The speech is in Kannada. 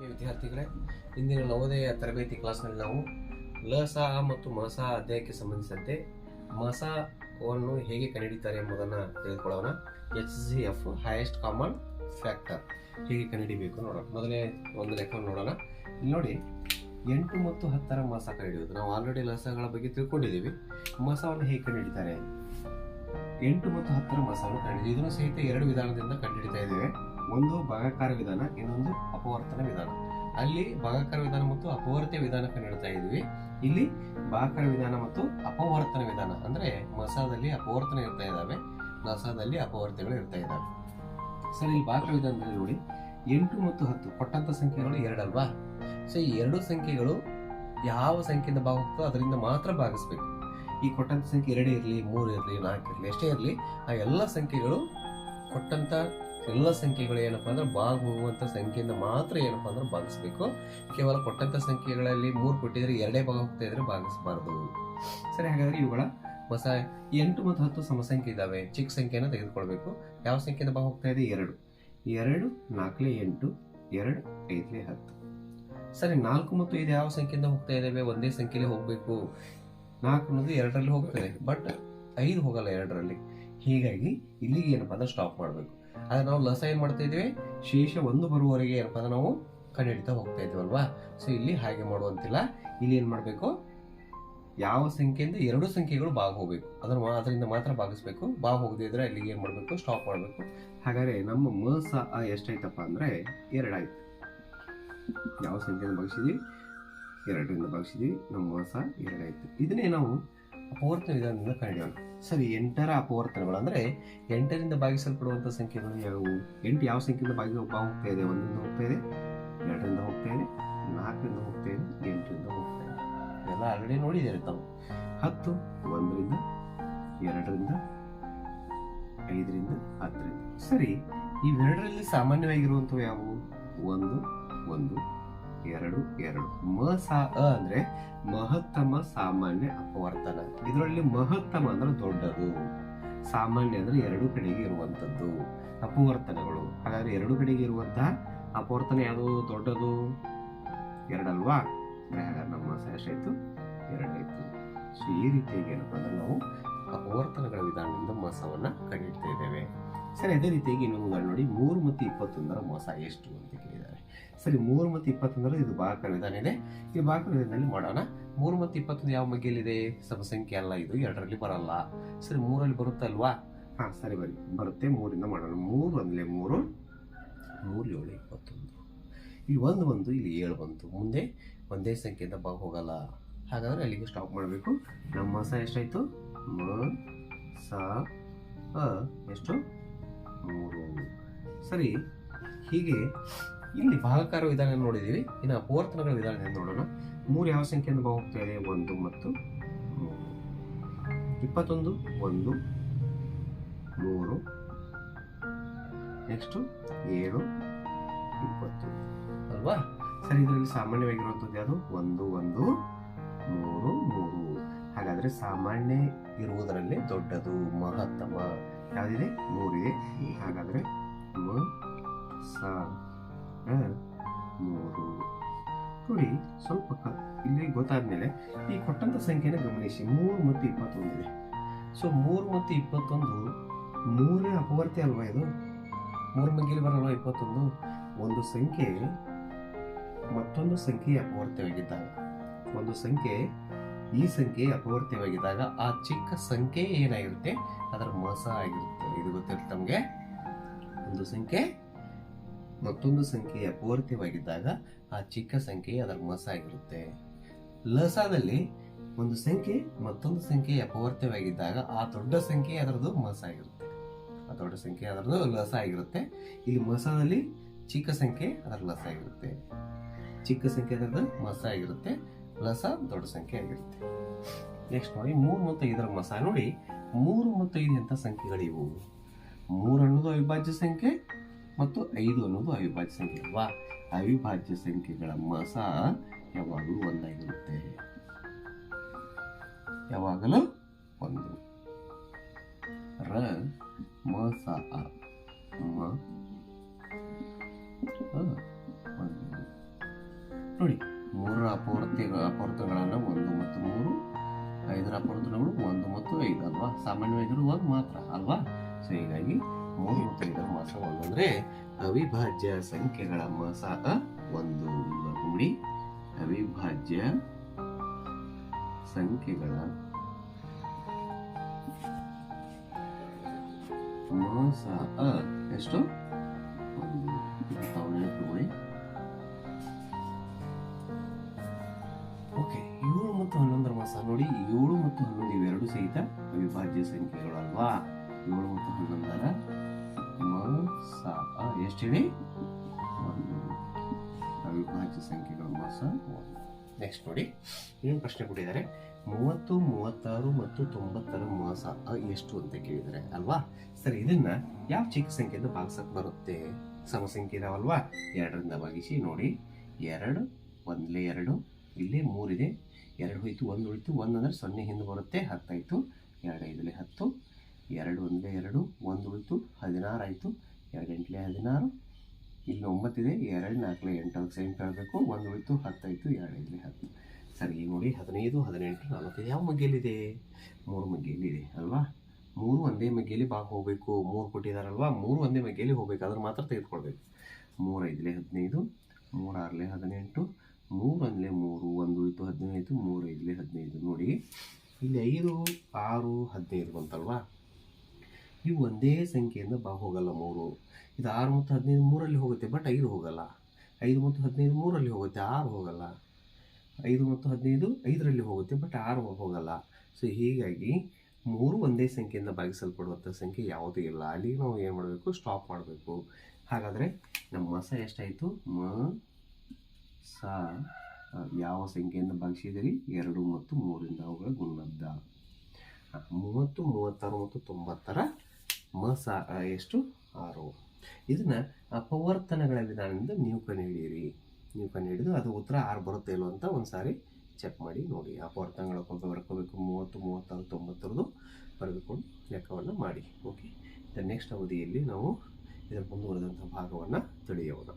ವಿದ್ಯಾರ್ಥಿಗಳೇ, ಇಂದಿನ ನವೋದಯ ತರಬೇತಿ ಕ್ಲಾಸ್ನಲ್ಲಿ ನಾವು ಲಸ ಮತ್ತು ಮಸ ಅಧ್ಯಾಯಕ್ಕೆ ಸಂಬಂಧಿಸಿದಂತೆ ಮಸವನ್ನು ಹೇಗೆ ಕಂಡುಹಿಡಿತಾರೆ ಎಂಬುದನ್ನು ತಿಳಿದುಕೊಳ್ಳೋಣ H C F highest common factor ಹೇಗೆ ಕಂಡುಹಿಡಿಬೇಕು ನೋಡೋಣ. ಮೊದಲೇ ಒಂದು ಲೆಕ್ಕ ನೋಡೋಣ. ಇಲ್ಲಿ ನೋಡಿ, ಎಂಟು ಮತ್ತು ಹತ್ತರ ಮಸ ಕಂಡುಹಿಡಿಯೋದು ನಾವು ಆಲ್ರೆಡಿ ಲಸಗಳ ಬಗ್ಗೆ ತಿಳ್ಕೊಂಡಿದ್ದೀವಿ. ಮಸವನ್ನು ಹೇಗೆ ಕಂಡುಹಿಡಿತಾರೆ? ಎಂಟು ಮತ್ತು ಹತ್ತರ ಮಸವನ್ನು ಕಂಡುಹಿಡಿದು ಇದನ್ನು ಸಹಿತ ಎರಡು ವಿಧಾನದಿಂದ ಕಂಡುಹಿಡಿತಾ ಇದ್ದೇವೆ. ಒಂದು ಭಾಗಾಕಾರ ವಿಧಾನ, ಇನ್ನೊಂದು ಅಪವರ್ತನ ವಿಧಾನ. ಅಲ್ಲಿ ಭಾಗಾಕಾರ ವಿಧಾನ ಮತ್ತು ಅಪವರ್ತ್ಯ ವಿಧಾನಕ್ಕೆ ನೀಡ್ತಾ ಇದ್ವಿ. ಇಲ್ಲಿ ಭಾಗಾಕಾರ ವಿಧಾನ ಮತ್ತು ಅಪವರ್ತನ ವಿಧಾನ ಅಂದ್ರೆ ಮಸಾದಲ್ಲಿ ಅಪವರ್ತನ ಇರ್ತಾ ಇದ್ದಾವೆ, ಮಸಾದಲ್ಲಿ ಅಪವರ್ತ್ಯಗಳು ಇರ್ತಾ ಇದ್ದಾವೆ. ಸರಿ, ಇಲ್ಲಿ ಭಾಗಾಕಾರ ವಿಧಾನದಲ್ಲಿ ನೋಡಿ, ಎಂಟು ಮತ್ತು ಹತ್ತು, ಕೊಟ್ಟಂತ ಸಂಖ್ಯೆಗಳು ಎರಡಲ್ವಾ ಸೊ ಈ ಎರಡು ಸಂಖ್ಯೆಗಳು ಯಾವ ಸಂಖ್ಯೆಯಿಂದ ಭಾಗ ಅದರಿಂದ ಮಾತ್ರ ಭಾಗಿಸ್ಬೇಕು. ಈ ಕೊಟ್ಟಂತ ಸಂಖ್ಯೆ ಎರಡೇ ಇರಲಿ, ಮೂರು ಇರಲಿ, ನಾಲ್ಕು ಇರಲಿ, ಎಷ್ಟೇ ಇರಲಿ, ಆ ಎಲ್ಲ ಸಂಖ್ಯೆಗಳು ಕೊಟ್ಟಂತ ಎಲ್ಲ ಸಂಖ್ಯೆಗಳು ಏನಪ್ಪ ಅಂದ್ರೆ ಭಾಗ ಹೋಗುವಂತ ಸಂಖ್ಯೆಯಿಂದ ಮಾತ್ರ ಏನಪ್ಪ ಅಂದ್ರೆ ಭಾಗಿಸ್ಬೇಕು. ಕೇವಲ ಕೊಟ್ಟಂತ ಸಂಖ್ಯೆಗಳಲ್ಲಿ ಮೂರು ಕೊಟ್ಟಿದ್ರೆ ಎರಡೇ ಭಾಗ ಹೋಗ್ತಾ ಇದ್ರೆ ಭಾಗಿಸಬಾರ್ದು. ಸರಿ, ಹಾಗಾದ್ರೆ ಇವುಗಳ ಹೊಸ ಎಂಟು ಮತ್ತು ಹತ್ತು ಸಮಸಂಖ್ಯೆ ಇದಾವೆ. ಚಿಕ್ಕ ಸಂಖ್ಯೆನ ತೆಗೆದುಕೊಳ್ಬೇಕು. ಯಾವ ಸಂಖ್ಯೆಯಿಂದ ಭಾಗ ಹೋಗ್ತಾ ಇದೆ? ಎರಡು. ಎರಡು ನಾಲ್ಕಲೇ ಎಂಟು, ಎರಡು ಐದಲೇ ಹತ್ತು. ಸರಿ, ನಾಲ್ಕು ಮತ್ತು ಐದು ಯಾವ ಸಂಖ್ಯೆಯಿಂದ ಹೋಗ್ತಾ ಇದ್ದಾವೆ ಒಂದೇ ಸಂಖ್ಯೆಯಲ್ಲಿ ಹೋಗಬೇಕು. ನಾಲ್ಕು ಅನ್ನೋದು ಎರಡರಲ್ಲಿ ಹೋಗ್ತದೆ, ಬಟ್ ಐದು ಹೋಗಲ್ಲ ಎರಡರಲ್ಲಿ. ಹೀಗಾಗಿ ಇಲ್ಲಿಗೆ ಏನಪ್ಪ ಅಂದ್ರೆ ಸ್ಟಾಪ್ ಮಾಡಬೇಕು. ಆದ್ರೆ ನಾವು ಲಸ ಏನು ಮಾಡ್ತಾ ಇದೀವಿ? ಶೇಷ ಒಂದು ಬರುವವರೆಗೆ ಏನಪ್ಪ ಅಂದ್ರೆ ನಾವು ಕಂಡುಹಿಡಿತಾ ಹೋಗ್ತಾ ಇದ್ವಲ್ವಾ ಸೊ ಇಲ್ಲಿ ಹಾಗೆ ಮಾಡುವಂತಿಲ್ಲ. ಇಲ್ಲಿ ಏನು ಮಾಡಬೇಕು? ಯಾವ ಸಂಖ್ಯೆಯಿಂದ ಎರಡು ಸಂಖ್ಯೆಗಳು ಭಾಗ ಹೋಗಬೇಕು ಅದನ್ನ ಅದರಿಂದ ಮಾತ್ರ ಭಾಗಿಸ್ಬೇಕು ಭಾಗ ಹೋಗದೇ ಇದ್ರೆ ಅಲ್ಲಿಗೆ ಏನು ಮಾಡಬೇಕು? ಸ್ಟಾಪ್ ಮಾಡಬೇಕು. ಹಾಗಾದ್ರೆ ನಮ್ಮ ಮ, ಸ ಎಷ್ಟಾಯ್ತಪ್ಪ ಅಂದ್ರೆ ಎರಡಾಯ್ತು. ಯಾವ ಸಂಖ್ಯೆಯಿಂದ ಭಾಗಿಸಿದ್ವಿ ಎರಡರಿಂದ ಭಾಗಿಸಿದ್ವಿ ನಮ್ಮ ಮ, ಸ ಎರಡಾಯ್ತು. ಇದನ್ನೇ ನಾವು ಅಪವರ್ತನ ವಿಧಾನದಿಂದ ಕಂಡಿಡೋಣ ಸರಿ, ಎಂಟರ ಅಪವರ್ತನಗಳು. ಅಂದ್ರೆ ಎಂಟರಿಂದ ಭಾಗಿಸಲ್ಪಡುವಂತ ಸಂಖ್ಯೆಗಳು ಯಾವುವು? ಎಂಟು ಯಾವ ಸಂಖ್ಯೆಯಿಂದ ಭಾಗ ಹೋಗ್ತಾ ಇದೆ, ಒಂದರಿಂದ ಹೋಗ್ತಾ ಇದೆ, ಎರಡರಿಂದ ಹೋಗ್ತಾ ಇದೆ, ನಾಲ್ಕರಿಂದ ಹೋಗ್ತಾ ಇದೆ, ಎಂಟರಿಂದ ಹೋಗ್ತಾ ಇದೆ. ಇದೆಲ್ಲ ಆಲ್ರೆಡಿ ನೋಡಿದ್ದೀರಿ ತಾವು. ಹತ್ತು, ಒಂದರಿಂದ, ಎರಡರಿಂದ, ಐದರಿಂದ, ಹತ್ತರಿಂದ. ಸರಿ, ಇವೆರಡರಲ್ಲಿ ಸಾಮಾನ್ಯವಾಗಿರುವಂಥವು ಯಾವುವು? ಒಂದು ಒಂದು ಎರಡು ಎರಡು. ಮ ಸಾ ಅ ಅಂದ್ರೆ ಮಹತ್ತಮ ಸಾಮಾನ್ಯ ಅಪವರ್ತನ. ಇದರಲ್ಲಿ ಮಹತ್ತಮ ಅಂದ್ರೆ ದೊಡ್ಡದು. ಸಾಮಾನ್ಯ ಅಂದ್ರೆ ಎರಡು ಕಡೆಗೆ ಇರುವಂತದ್ದು ಅಪವರ್ತನಗಳು. ಹಾಗಾದ್ರೆ ಎರಡು ಕಡೆಗೆ ಇರುವಂತಹ ಅಪವರ್ತನ ಯಾವುದು? ದೊಡ್ಡದು. ಎರಡಲ್ವಾ? ಅಂದ್ರೆ ಹಾಗಾದ್ರೆ ನಮ್ಮ ಎಷ್ಟಾಯ್ತು ಎರಡಾಯ್ತು. ಸೊ, ಈ ರೀತಿಯಾಗಿ ಏನಪ್ಪ ಅಂದ್ರೆ ನಾವು ಅಪವರ್ತನಗಳ ವಿಧಾನದಿಂದ ಮೋಸವನ್ನ ಕಂಡಿಡ್ತಾ ಇದ್ದೇವೆ. ಸರಿ, ಅದೇ ರೀತಿಯಾಗಿ ಇನ್ನೊಂದು ನೋಡಿ. ಮೂರು ಮತ್ತು ಇಪ್ಪತ್ತೊಂದರ ಮೋಸ ಎಷ್ಟು ಅಂತ ಸರಿ, ಮೂರು ಮತ್ತು ಇಪ್ಪತ್ತೊಂದರ ಇದು ಭಾಗಕ ವಿಧಾನ ಈ ಭಾಗ ವಿಧಾನದಲ್ಲಿ ಮಾಡೋಣ. ಮೂರು ಮತ್ತು ಇಪ್ಪತ್ತೊಂದು ಯಾವ ಮಗ್ಗೆಯಲ್ಲಿದೆ? ಸಮಸಂಖ್ಯೆ ಅಲ್ಲ ಇದು, ಎರಡರಲ್ಲಿ ಬರಲ್ಲ. ಸರಿ, ಮೂರಲ್ಲಿ ಬರುತ್ತಲ್ವಾ ಹಾಂ, ಸರಿ ಬರಿ ಬರುತ್ತೆ, ಮೂರಿಂದ ಮಾಡೋಣ. ಮೂರು ಅಂದರೆ ಮೂರು. ಮೂರು, ಏಳು, ಇಪ್ಪತ್ತೊಂದು. ಇಲ್ಲಿ ಒಂದು ಬಂತು ಇಲ್ಲಿ ಏಳು ಬಂತು. ಮುಂದೆ ಒಂದೇ ಸಂಖ್ಯೆಯಿಂದ ಭಾಗ ಹೋಗಲ್ಲ. ಹಾಗಾದರೆ ಅಲ್ಲಿಗೆ ಸ್ಟಾಪ್ ಮಾಡಬೇಕು. ನಮ್ಮ ಸ ಎಷ್ಟಾಯಿತು? ಮ, ಸ ಎಷ್ಟು? ಮೂರು. ಸರಿ, ಹೀಗೆ ಇಲ್ಲಿ ಭಾಗಕಾರ ವಿಧಾನ ನೋಡಿದ್ದೀವಿ. ಇನ್ನು ಅಪವರ್ತನಗಳ ವಿಧಾನ ನೋಡೋಣ. ಮೂರು ಯಾವ ಸಂಖ್ಯೆಯನ್ನು ಹೋಗ್ತಾ ಇದೆ? ಒಂದು ಮತ್ತು ಇಪ್ಪತ್ತೊಂದು, ಒಂದು, ಮೂರು. ನೆಕ್ಸ್ಟು ಏಳು, ಇಪ್ಪತ್ತು. ಅಲ್ವಾ? ಸರಿ, ಇದರಲ್ಲಿ ಸಾಮಾನ್ಯವಾಗಿರುವಂಥದ್ದು ಯಾವುದು? ಒಂದು ಒಂದು, ಮೂರು ಮೂರು. ಹಾಗಾದ್ರೆ ಸಾಮಾನ್ಯ ಇರುವುದರಲ್ಲಿ ದೊಡ್ಡದು, ಮಹತ್ತಮ. ಯಾವುದಿದೆ? ಮೂರಿದೆ. ಹಾಗಾದ್ರೆ ಸ ಮೂರು ನೋಡಿ ಸ್ವಲ್ಪ ಇಲ್ಲಿ ಗೊತ್ತಾದ್ಮೇಲೆ ಈ ಕೊಟ್ಟಂತ ಸಂಖ್ಯೆನ ಗಮನಿಸಿ. ಮೂರು ಮತ್ತು ಇಪ್ಪತ್ತೊಂದಿದೆ ಸೊ ಮೂರು ಮತ್ತು ಇಪ್ಪತ್ತೊಂದು ಮೂರನೇ ಅಪವರ್ತಿ ಅಲ್ವಾ ಇದು? ಮೂರು ಮಗ್ಗಿಲಿ ಬರಲ್ವಾ ಇಪ್ಪತ್ತೊಂದು? ಒಂದು ಸಂಖ್ಯೆ ಮತ್ತೊಂದು ಸಂಖ್ಯೆ ಅಪವರ್ತ್ಯವಾಗಿದ್ದಾಗ, ಒಂದು ಸಂಖ್ಯೆ ಈ ಸಂಖ್ಯೆ ಅಪವರ್ತ್ಯವಾಗಿದ್ದಾಗ ಆ ಚಿಕ್ಕ ಸಂಖ್ಯೆ ಏನಾಗಿರುತ್ತೆ? ಅದರ ಮೋಸ ಆಗಿರುತ್ತೆ. ಇದು ಗೊತ್ತಿರುತ್ತೆ ನಮಗೆ? ಒಂದು ಸಂಖ್ಯೆ ಮತ್ತೊಂದು ಸಂಖ್ಯೆ ಅಪವರ್ತ್ಯವಾಗಿದ್ದಾಗ ಆ ಚಿಕ್ಕ ಸಂಖ್ಯೆ ಅದರ ಮಸಾಗಿರುತ್ತೆ ಲಸಾದಲ್ಲಿ ಒಂದು ಸಂಖ್ಯೆ, ಮತ್ತೊಂದು ಸಂಖ್ಯೆ ಅಪವರ್ತ್ಯವಾಗಿದ್ದಾಗ ಆ ದೊಡ್ಡ ಸಂಖ್ಯೆ ಅದರದ್ದು ಮಸಾಗಿರುತ್ತೆ ಆ ದೊಡ್ಡ ಸಂಖ್ಯೆ ಅದರದ್ದು ಲಸ ಆಗಿರುತ್ತೆ. ಇಲ್ಲಿ ಮಸಾದಲ್ಲಿ ಚಿಕ್ಕ ಸಂಖ್ಯೆ, ಅದರ ಲಸ ಆಗಿರುತ್ತೆ. ಚಿಕ್ಕ ಸಂಖ್ಯೆ ಅದರದ್ದು ಮಸ ಆಗಿರುತ್ತೆ. ಲಸ ದೊಡ್ಡ ಸಂಖ್ಯೆ ಆಗಿರುತ್ತೆ. ನೆಕ್ಸ್ಟ್ ನೋಡಿ, ಮೂರು ಮತ್ತು ಐದರ ಮಸ ನೋಡಿ. ಮೂರು ಮತ್ತು ಐದು ಎಂಥ ಸಂಖ್ಯೆಗಳಿವು. ಮೂರು ಅನ್ನೋದು ಅವಿಭಾಜ್ಯ ಸಂಖ್ಯೆ ಮತ್ತು ಐದು ಅನ್ನೋದು ಅವಿಭಾಜ್ಯ ಸಂಖ್ಯೆ. ಅಲ್ವಾ? ಅವಿಭಾಜ್ಯ ಸಂಖ್ಯೆಗಳ ಮಸ ಯಾವಾಗಲೂ ಒಂದಾಗಿರುತ್ತೆ. ಯಾವಾಗಲೂ ಒಂದು. ರ ಮಾಸ ಒಂದು. ನೋಡಿ, ಮೂರರ ಅಪೂರ್ತಿ ಅಪವರ್ತನಗಳನ್ನು ಒಂದು ಮತ್ತು ಮೂರು, ಐದರ ಅಪವರ್ತನಗಳು ಒಂದು ಮತ್ತು ಐದು, ಅಲ್ವಾ? ಸಾಮಾನ್ಯವಾಗಿರುವಾಗ ಇರೋದು ಒಂದು ಮಾತ್ರ, ಅಲ್ವಾ? ಸೊ ಹೀಗಾಗಿ ಮೂರು ಮತ್ತು ಇದರ ಮಾಸ ಒಂದು ಅಂದರೆ ಅವಿಭಾಜ್ಯ ಸಂಖ್ಯೆಗಳ ಮಾಸ ಒಂದು. ನೋಡಿ ಅವಿಭಾಜ್ಯ ಸಂಖ್ಯೆಗಳ ಮಾಸ ಎಷ್ಟು? ತಾವು ಓಕೆ, ಏಳು ಮತ್ತು ಹನ್ನೊಂದರ ಮಾಸ. ನೋಡಿ, ಏಳು ಮತ್ತು ಹನ್ನೊಂದು ಇವೆರಡು ಸಹಿತ ಅವಿಭಾಜ್ಯ ಸಂಖ್ಯೆಗಳು ಅಲ್ವಾ ಏಳು ಮತ್ತು ಮಾಸ ಎಷ್ಟು ಹೇಳಿ? ಒಂದು ಅವಿಭಾಜ್ಯ ಸಂಖ್ಯೆಗಳು ಮಾಸ ನೆಕ್ಸ್ಟ್ ನೋಡಿ. ಏನು ಪ್ರಶ್ನೆ ಕೊಟ್ಟಿದ್ದಾರೆ? ಮೂವತ್ತು, ಮೂವತ್ತಾರು ಮತ್ತು ತೊಂಬತ್ತರ ಮಾಸ ಎಷ್ಟು ಅಂತ ಕೇಳಿದ್ದಾರೆ, ಅಲ್ವಾ? ಸರಿ, ಇದನ್ನ ಯಾವ ಚಿಕ್ಕ ಸಂಖ್ಯೆಯಿಂದ ಭಾಗಿಸಕ್ಕೆ ಬರುತ್ತೆ? ಸಮ ಸಂಖ್ಯೆ ಇದಾವಲ್ವಾ? ಎರಡರಿಂದ ಭಾಗಿಸಿ ನೋಡಿ. ಎರಡು, ಒಂದಲೇ ಎರಡು, ಇಲ್ಲೇ ಮೂರಿದೆ. ಎರಡು ಹೋಯ್ತು, ಒಂದು ಉಳಿತು, ಒಂದು ಅಂದರೆ ಸೊನ್ನೆ ಹಿಂದೆ ಬರುತ್ತೆ ಹತ್ತಾಯಿತು ಎರಡು ಐದಲೇ ಹತ್ತು ಎರಡು ಒಂದೇ ಎರಡು, ಒಂದು ಉಳಿತು, ಹದಿನಾರು ಆಯಿತು, ಎರಡು ಎಂಟ್ಲೆ ಹದಿನಾರು. ಇಲ್ಲಿ ಒಂಬತ್ತಿದೆ, ಎರಡು ನಾಲ್ಕಲೆ ಎಂಟು, ಅದಕ್ಕೆ ಸೇಮ್ ಕೇಳಬೇಕು. ಒಂದು ಉಳಿತು ಹತ್ತಾಯಿತು ಎರಡು ಐದಲೇ ಹತ್ತು. ಸರಿ ನೋಡಿ, ಹದಿನೈದು, ಹದಿನೆಂಟು ನಲವತ್ತೈದು ಯಾವ ಮಗ್ಗೆಯಲ್ಲಿದೆ? ಮೂರು ಮಗ್ಗೆಯಲ್ಲಿದೆ, ಅಲ್ವಾ? ಮೂರು ಒಂದೇ ಮಗ್ಗೆಯಲ್ಲಿ ಭಾಗ ಹೋಗಬೇಕು. ಮೂರು ಕೊಟ್ಟಿದಾರಲ್ವಾ? ಮೂರು ಒಂದೇ ಮಗ್ಗೆಯಲ್ಲಿ ಹೋಗಬೇಕು. ಅದನ್ನು ಮಾತ್ರ ತೆಗೆದುಕೊಳ್ಬೇಕು. ಮೂರು ಐದಲೇ ಹದಿನೈದು, ಮೂರು ಆರಲೆ ಹದಿನೆಂಟು, ಮೂರು ಅಂದಲೇ ಮೂರು, ಒಂದು ಉಳಿತು, ಹದಿನೈದು ಮೂರು ಐದಲೇ ಹದಿನೈದು. ನೋಡಿ, ಇಲ್ಲಿ ಐದು, ಆರು, ಹದಿನೈದು ಬಂತಲ್ವಾ? ಇವು ಒಂದೇ ಸಂಖ್ಯೆಯಿಂದ ಬಾ, ಹೋಗಲ್ಲ ಮೂರು. ಇದು ಆರು ಮತ್ತು ಹದಿನೈದು ಮೂರಲ್ಲಿ ಹೋಗುತ್ತೆ ಬಟ್ ಐದು ಹೋಗಲ್ಲ. ಐದು ಮತ್ತು ಹದಿನೈದು ಮೂರಲ್ಲಿ ಹೋಗುತ್ತೆ, ಆರು ಹೋಗಲ್ಲ. ಐದು ಮತ್ತು ಹದಿನೈದು ಐದರಲ್ಲಿ ಹೋಗುತ್ತೆ ಬಟ್ ಆರು ಹೋಗಲ್ಲ. ಸೊ ಹೀಗಾಗಿ ಮೂರು ಒಂದೇ ಸಂಖ್ಯೆಯಿಂದ ಭಾಗಿಸಲ್ಪಡುವಂಥ ಸಂಖ್ಯೆ ಯಾವುದೂ ಇಲ್ಲ. ಅಲ್ಲಿ ನಾವು ಏನು ಮಾಡಬೇಕು? ಸ್ಟಾಪ್ ಮಾಡಬೇಕು. ಹಾಗಾದರೆ ನಮ್ಮ ಮಸ ಎಷ್ಟಾಯಿತು? ಮ, ಸ, ಯಾವ ಸಂಖ್ಯೆಯಿಂದ ಭಾಗಿಸಿದಿರಿ ಎರಡು ಮತ್ತು ಮೂರಿಂದ ಅವುಗಳ ಗುಣಲಬ್ಧ. ಮೂವತ್ತು, ಮೂವತ್ತಾರು ಮತ್ತು ತೊಂಬತ್ತರ ಮ ಸ ಆ, ಎಷ್ಟು? ಆರು. ಇದನ್ನ ಅಪವರ್ತನಗಳ ವಿಧಾನದಿಂದ ನೀವು ಕಂಡುಹಿಡಿಯಿರಿ. ನೀವು ಕಂಡುಹಿಡಿದು ಅದು ಉತ್ತರ ಆರು ಬರುತ್ತೆ ಇಲ್ಲೋ ಅಂತ ಒಂದು ಸಾರಿ ಚೆಕ್ ಮಾಡಿ ನೋಡಿ. ಅಪವರ್ತನಗಳ ಕೊಬ್ಬೆ ಬರ್ಕೋಬೇಕು. ಮೂವತ್ತು ಮೂವತ್ತಾರು ತೊಂಬತ್ತರದ್ದು ಬರೆದುಕೊಂಡು ಲೆಕ್ಕವನ್ನು ಮಾಡಿ. ಓಕೆ ನೆಕ್ಸ್ಟ್ ಅವಧಿಯಲ್ಲಿ ನಾವು ಇದರ ಮುಂದುವರೆದಂಥ ಭಾಗವನ್ನು ತಿಳಿಯೋಣ.